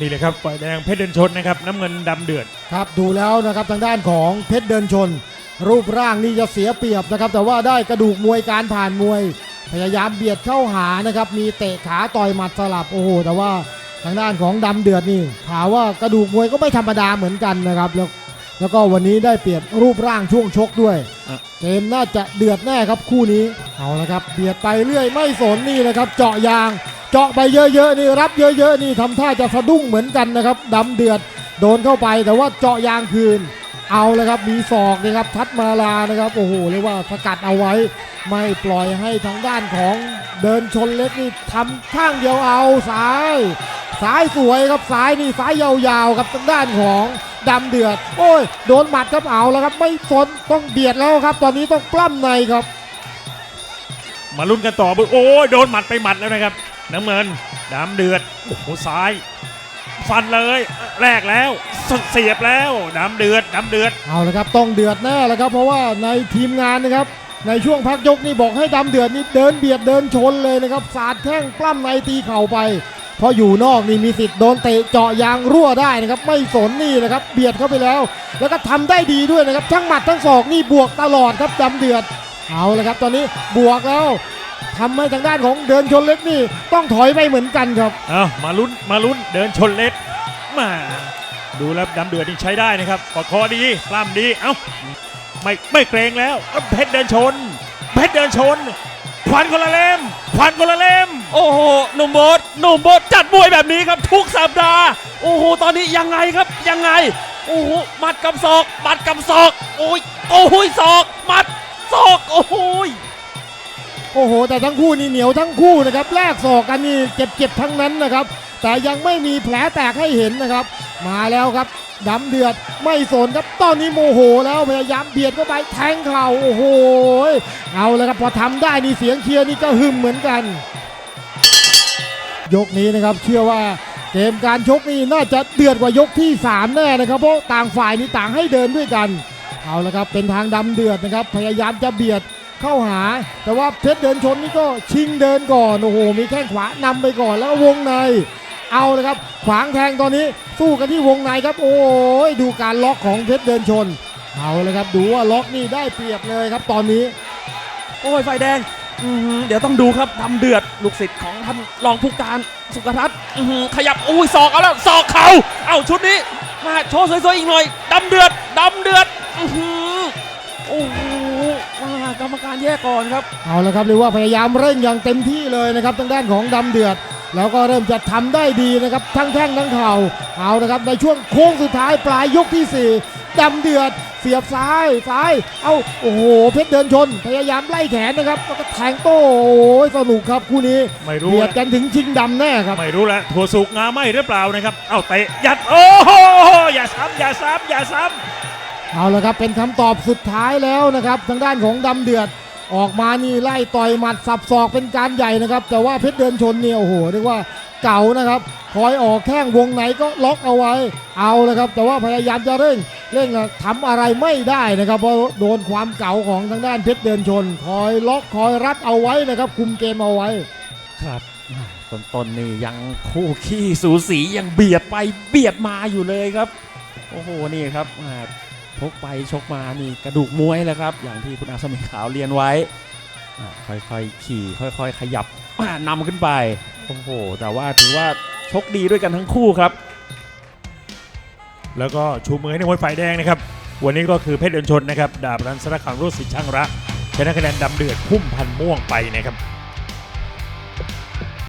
นี่เลยครับฝ่ายแดงเพชรเดินชนนะครับน้ำเงินดำเดือด ครับดูแล้วนะครับทางด้านของเพชรเดินชน รูปร่างนี่จะเสียเปรียบนะครับ แต่ว่าได้กระดูกมวยการผ่านมวย พยายามเบียดเข้าหานะครับ มีเตะขาต่อยหมัดสลับโอ้โหแต่ว่าทางด้านของดำเดือดนี่ข่าวว่ากระดูกมวยก็ไม่ธรรมดาเหมือนกันนะครับแล้วแล้วก็วันนี้ได้เปรียบรูปร่างช่วงชกด้วย อะ เกมน่าจะเดือดแน่ครับคู่นี้เอาละครับเบียดไปเรื่อยไม่สนนี่นะครับ เจาะยาง เจาะไปเยอะๆนี่รับเยอะๆนี่ทำท่าจะสะดุ้งเหมือนกันนะครับดำเดือดโดนเข้าไปแต่ว่าเจาะยางคืน เอาเลยครับมีศอกนะครับทัดมาลานะครับโอ้โหเรียกว่าสกัดเอาไว้ ไม่ปล่อยให้ทางด้านของเดินชนเล็กนี่ทำข้างเดียวเอาซ้ายซ้ายสวยครับซ้ายนี่ซ้ายยาวๆครับทางด้านของดำเดือด โอ้ยโดนหมัดครับเอาแล้วครับไม่สนต้องเบียดแล้วครับ ตอนนี้ต้องปล้ำในครับ มาลุ้นกันต่อโอ้ยโดนหมัดไปหมัดแล้วนะครับ น้ำเงินดำเดือดโอ้โหซ้าย ฟันเลยแรกแล้วสเสียบแล้วดำเดือดดำเดือดเอาละครับต้องเดือดแน่แล้วครับเพราะว่าในทีมงานนะครับ ในช่วงพักยกนี่บอกให้ดำเดือดนี่เดินเบียดเดินชนเลยนะครับสาดแข้งปล้ำในตีเข่าไปเพราะอยู่นอกนี่มีสิทธิ์โดนเตะเจาะยางรั่วได้นะครับ ไม่สนนี่นะครับ เบียดเข้าไปแล้ว แล้วก็ทำได้ดีด้วยนะครับ ทั้งหมัดทั้งศอกนี่บวกตลอดครับดำเดือดเอาละครับ ตอนนี้บวกแล้ว ทำให้ทางด้านของเดินชนเล็กนี่ต้องถอยไปเหมือนกันครับเอามาลุ้นมาลุ้นเดินชนเล็กมาดูแล้วดำเดือดนี่ใช้ได้นะครับปอดคอดีกล้ามดีเอ้าไม่ไม่เกรงแล้วเอ้าเพชรเดินชน เพชรเดินชนควันคนละเล่มควันคนละเล่ม โอ้โหหนุ่มโบทหนุ่มโบทจัดมวยแบบนี้ครับ ทุกสัปดาห์โอ้โหตอนนี้ยังไงครับยังไงโอ้โหหมัดกับศอกหมัดกับศอก โอ้ยโอ้โหศอกหมัดศอกโอ้โห โอ้โห แต่ทั้งคู่นี่เหนียวทั้งคู่นะครับแลกศอกกันนี่เจ็บๆทั้งนั้นนะครับ แต่ยังไม่มีแผลแตกให้เห็นนะครับ มาแล้วครับดำเดือดไม่สนครับตอนนี้โมโหแล้วพยายามเบียดเข้าไปแทงเข่าโอ้โหเอาแล้วครับพอทำได้นี่เสียงเชียร์นี่ก็หึมเหมือนกัน ยกนี้นะครับเชื่อว่าเกมการชกนี่น่าจะเดือดกว่ายกที่ 3 แน่นะครับเพราะต่างฝ่ายนี่ต่างให้เดินด้วยกัน เอาละครับเป็นทางดำเดือดนะครับ พยายามจะเบียด เข้าหา แต่ว่าเพชรเดินชนนี่ก็ชิงเดินก่อนโอ้โหมีแข้งขวานำไปก่อนแล้วก็วงใน เอาเลยครับ ขวางแทงตอนนี้สู้กันที่วงในครับ โอ้ยดูการล็อกของเพชรเดินชน เอาเลยครับดูว่าล็อกนี่ได้เปรียบเลยครับตอนนี้ โอ้ยไฟแดงอื้อหือเดี๋ยวต้องดูครับดำเดือดลูกศิษย์ของท่านรองผู้การสุกทัศน์อื้อหือขยับอุ้ยศอกเอาแล้วศอกเข่าเอ้าชุดนี้มาโชว์สวยๆอีกหน่อยดำเดือดดำเดือดอื้อหือโอ้โหมากรรมการแยกก่อนครับ เอาละครับเรียกว่าพยายามเร่งอย่างเต็มที่เลยนะครับทางด้านของดำเดือด แล้วก็เริ่มจะทำได้ดีนะครับทั้งแข้งทั้งเข่าเอานะครับในช่วงโค้งสุดท้ายปลายยกที่ 4ดำเดือด เสียบซ้ายซ้ายเอาโอ้โหเพชรเดินชน พยายามไล่แขนนะครับแล้วก็แทงโต้โอ้ยสนุกครับคู่นี้ไม่รู้เบียดละกันถึงชิงดำแน่ครับไม่รู้ละถั่วสุกงาไหมหรือเปล่านะครับ เอาเตะยัดโอ้โหอย่าซ้ำอย่าซ้ำอย่าซ้ำ เอาละครับเป็นคำตอบสุดท้ายแล้วนะครับทางด้านของดำเดือดออกมานี่ไล่ต่อยหมัดสับศอกเป็นการใหญ่นะครับ แต่ว่าเพชรเดินชนเนี่ยโอ้โหเรียกว่าเก่านะครับคอยออกแข้งวงไหนก็ล็อกเอาไว้เอาละครับ แต่ว่าพยายามจะเร่งเร่งอะทำอะไรไม่ได้นะครับเพราะโดนความเก่าของทางด้านเพชรเดินชน คอยล็อกคอยรัดเอาไว้นะครับ คุมเกมเอาไว้ครับต้นต้นๆนี่ยังคู่ขี้สูสียังเบียดไปเบียดมาอยู่เลยครับ โอ้โหนี่ครับ อ่าชกไปชกมานี่กระดูกมวยแล้วครับ อย่างที่คุณอาสมิงขาวเรียนไว้อ่าค่อยๆขี่ค่อยๆ ขยับอ่านำขึ้นไปโอ้โหแต่ว่าถือว่าชกดีด้วยกันทั้งคู่ครับ แล้วก็ชูมือให้ในมวยฝ่ายแดงนะครับ วันนี้ก็คือเพชรเดินชนนะครับ ดาบรันสระขังรุ่สิทธิ์ช่างระชนะคะแนนดำเดือดพุ่มพันธุ์ม่วงไปนะครับ